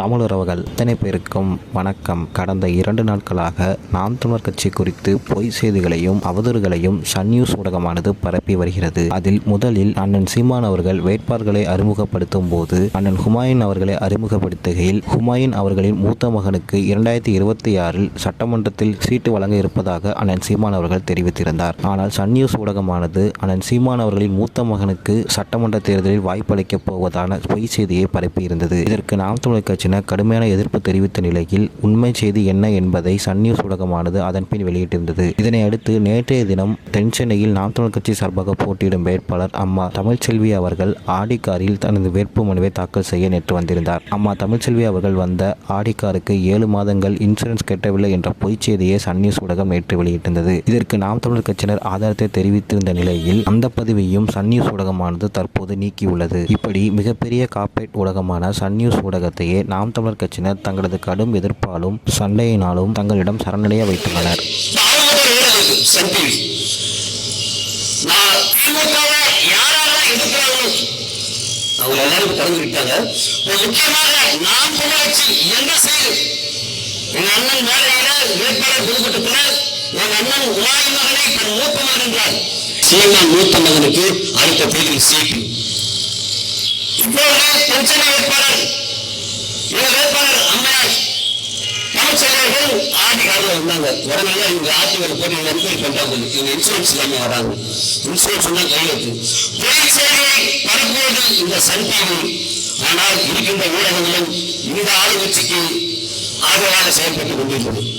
தமிழரவர்கள் அத்தனை பேருக்கும் வணக்கம். கடந்த இரண்டு நாட்களாக நாம் தமிழர் கட்சி குறித்து பொய் செய்திகளையும் அவதூறுகளையும் சன் நியூஸ் ஊடகமானது பரப்பி வருகிறது. அதில் முதலில் அண்ணன் சீமான் அவர்கள் வேட்பாளர்களை அறிமுகப்படுத்தும் போது அண்ணன் ஹுமாயூன் அவர்களை அறிமுகப்படுத்துகையில் ஹுமாயூன் அவர்களின் மூத்த மகனுக்கு இரண்டாயிரத்தி இருபத்தி ஆறில் சட்டமன்றத்தில் சீட்டு வழங்க இருப்பதாக அண்ணன் சீமான் அவர்கள் தெரிவித்திருந்தார். ஆனால் சன் நியூஸ் ஊடகமானது அண்ணன் சீமான் அவர்களின் மூத்த மகனுக்கு சட்டமன்ற தேர்தலில் வாய்ப்பளிக்கப் போவதான பொய் செய்தியை பரப்பியிருந்தது. இதற்கு நாம் தமிழர் கட்சியினர் கடுமையான எதிர்ப்பு தெரிவித்த நிலையில் உண்மை செய்தி என்ன என்பதை சன் நியூஸ் ஊடகமானது அதன் பின் வெளியிட்டிருந்தது. இதனை அடுத்து நேற்றைய தினம் தென் சென்னையில் நாம் தமிழ் கட்சி சார்பாக போட்டியிடும் வேட்பாளர் அம்மா தமிழ்ச்செல்வி அவர்கள் ஆடிக்காரில் தனது வேட்பு மனுவை தாக்கல் செய்ய நேற்று வந்திருந்தார். அம்மா தமிழ்ச்செல்வி அவர்கள் வந்த ஆடிக்காருக்கு ஏழு மாதங்கள் இன்சூரன்ஸ் கட்டவில்லை என்ற பொய்ச் செய்தியை சன் நியூஸ் ஊடகம் நேற்று வெளியிட்டிருந்தது. இதற்கு நாம் தமிழர் கட்சியினர் ஆதாரத்தை தெரிவித்திருந்த நிலையில் அந்த பதிவையும் சன் நியூஸ் ஊடகமானது தற்போது நீக்கியுள்ளது. இப்படி மிகப்பெரிய கார்ப்பரேட் ஊடகமான சன் நியூஸ் ஊடகத்தையே நாம் தமிழர் கட்சியினர் தங்களது கடும் எதிர்ப்பாலும் சண்டையினாலும் தங்களிடம் சரணடைய வைத்துள்ளனர். அவங்க எல்லாரும் முக்கியமாக நாம் என்ன செய்யும் எங்க அண்ணன் வேட்பாளர் எங்க அண்ணன் மகனை தன் மூத்த மூத்த மகனுக்கு அடுத்த பேரில் சீட்டு. இப்போது பிரச்சனை ஆடி உடனே இவங்க ஆட்சி வேலை இவங்க என்கொயரி இவங்க இன்சூரன்ஸ் இல்லாம வராங்க. இன்சூரன்ஸ் சொன்னா கையெழுத்து பொய் செய்தியை இந்த சன் டிவி ஆனால் இருக்கின்ற ஊடகங்களும் இந்த ஆளுங்கட்சிக்கு ஆதரவாக செயல்பட்டுக் கொண்டிருக்கிறது.